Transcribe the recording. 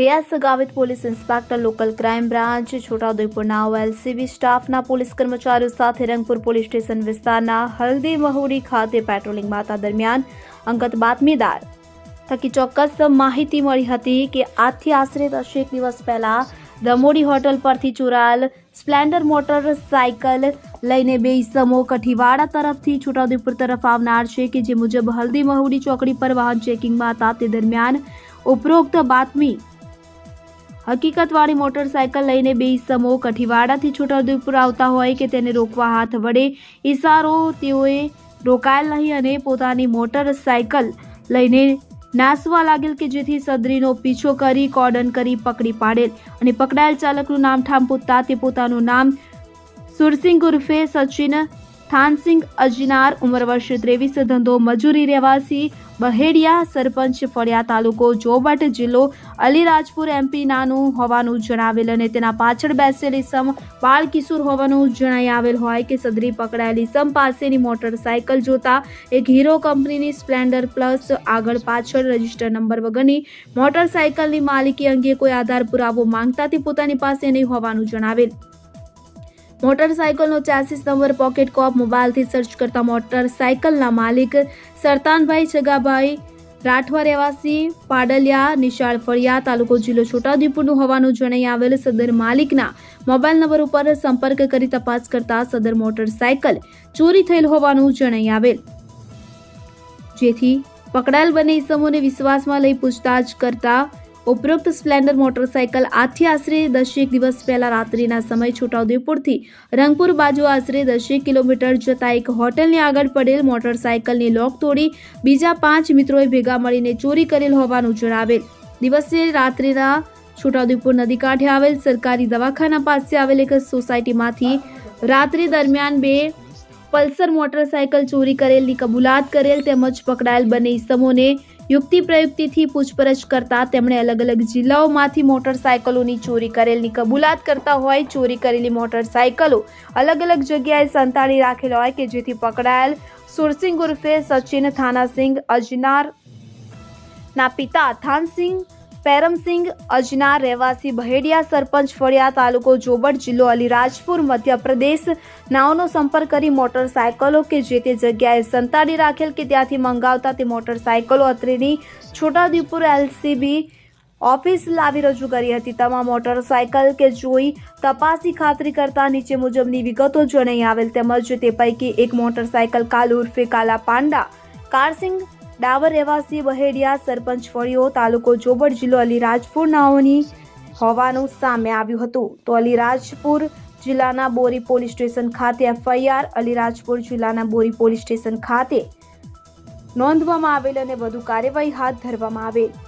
PS Gavit police inspector local crime branch છોટાઉદેપુરના LCB સ્ટાફના police કર્મચારીઓ સાથે રંગપુર પોલીસ સ્ટેશન વિસ્તારના હલ્દી મહુડી ખાતે પેટ્રોલિંગમાં હતા દરમિયાન અંગત બાતમીદાર થકી ચોક્કસ માહિતી મળી હતી કે આજથી આશરે દસેક દિવસ પહેલા દમોડી હોટલ પરથી ચોરાયેલ સ્પ્લેન્ડર મોટર સાયકલ લઈને બે ઈસમો કઠીવાડા તરફથી છોટાઉદેપુર તરફ આવનાર છે કે જે મુજબ હલ્દી મહુડી ચોકડી પર વાહન ચેકિંગમાં હતા તે દરમિયાન ઉપરોક્ત બાતમી હકીકતવાળી મોટરસાયકલ લઈને બે ઈસમો કઠીવાડાથી છોટાઉદેપુર આવતા હોય કે તેને રોકવા હાથ વડે ઈશારો તેઓએ રોકાયેલ નહીં અને પોતાની મોટરસાયકલ લઈને નાસવા લાગેલ કે જેથી સદરીનો પીછો કરી કોર્ડન કરી પકડી પાડેલ અને પકડાયેલ ચાલકનું નામ ઠામ પૂછતા તે પોતાનું નામ સુરસિંહ ઉર્ફે સચિન થાનસિંહ અજનાર, ઉંમર વર્ષ ત્રેવીસ, ધંધો મજૂરી રહેવાસી બહેડિયા સરપંચ ફળિયા તાલુકો જોબટ જિલ્લો અલીરાજપુર એમપી નાનું હોવાનું જણાવેલ અને તેના પાછળ બેસેલી સમ બાળ કિશોર હોવાનું જણાઈ આવેલ હોય કે સદરી પકડાયેલી સમ પાસેની મોટરસાયકલ જોતા એક હીરો કંપનીની સ્પ્લેન્ડર પ્લસ આગળ પાછળ રજિસ્ટર નંબર વગરની મોટરસાયકલની માલિકી અંગે કોઈ આધાર પુરાવો માંગતા તે પોતાની પાસે નહીં હોવાનું જણાવેલ. મોટરસાયકલનો ચાસીસ નંબર પોકેટ કોપ મોબાઈલથી સર્ચ કરતા મોટરસાયકલના માલિક સરતાનભાઈ છગાભાઈ, રાઠવા રહેવાસી, પાડલિયા, નિશાળ ફળિયા, તાલુકો જિલ્લો છોટાઉદેપુરનું હોવાનું જણાઈ આવેલ સદર માલિકના મોબાઈલ નંબર ઉપર સંપર્ક કરી તપાસ કરતા સદર મોટરસાયકલ ચોરી થયેલ હોવાનું જણાઈ આવેલ. જેથી પકડાયેલ બંને ઇસમોને વિશ્વાસમાં લઈ પૂછતાછ કરતા ઉપરોક્ત સ્પ્લેન્ડર મોટરસાયકલ આજથી આશરે દસેક દિવસ પહેલા રાત્રિના સમય છોટાઉદેપુરથી રંગપુર બાજુ આશરે દસેક કિલોમીટર જતા એક હોટલની આગળ પડેલ મોટરસાયકલની લોક તોડી બીજા પાંચ મિત્રોએ ભેગા મળીને ચોરી કરેલ હોવાનું જણાવેલ. દિવસે રાત્રિના છોટાઉદેપુર નદી કાંઠે આવેલ સરકારી દવાખાના પાસે આવેલ એક સોસાયટીમાંથી રાત્રિ દરમિયાન બે પલ્સર મોટરસાયકલ ચોરી કરેલની કબૂલાત કરેલ તેમજ પકડાયેલ બંને ઇસમોને યુક્તિ પ્રયુક્તિથી પૂછપરછ કરતા તેમણે અલગ અલગ જિલ્લાઓમાંથી મોટરસાયકલોની ચોરી કરેલની કબૂલાત કરતા હોય, ચોરી કરેલી મોટરસાયકલો અલગ અલગ જગ્યાએ સંતાડી રાખેલ હોય કે જેથી પકડાયેલ સુરસિંહ ઉર્ફે સચિન, થાનાસિંહ અજનાર ના પિતા થાનસિંહ પેરમસિંહ અજના રહેવાસી બહેડિયા સરપંચ ફળિયા તાલુકો જોબટ જિલ્લો અલીરાજપુર મધ્યપ્રદેશ. નાઓનો સંપર્ક કરી મોટરસાયકલો કે જે તે જગ્યાએ સંતાડી રાખેલ કે ત્યાંથી મંગાવતા તે મોટરસાયકલો અત્રેની છોટાઉદેપુર એલસીબી ઓફિસ લાવી રજૂ કરી હતી. તમામ મોટરસાયકલ કે જોઈ તપાસી ખાતરી કરતા નીચે મુજબની વિગતો જણાઈ આવેલ તેમજ તે પૈકી એક મોટરસાયકલ કાલ ઉર્ફે કાલા પાંડા, કારસિંગ ડાબર રહેવાસી બહેડિયા સરપંચ ફળિયો, તાલુકો જોબડ જિલ્લો અલીરાજપુર નાઓની હોવાનું સામે આવ્યું હતું. તો અલીરાજપુર જિલ્લાના બોરી પોલીસ સ્ટેશન ખાતે એફઆઈઆર, અલીરાજપુર જિલ્લાના બોરી પોલીસ સ્ટેશન ખાતે નોંધવામાં આવેલ અને વધુ કાર્યવાહી હાથ ધરવામાં આવેલ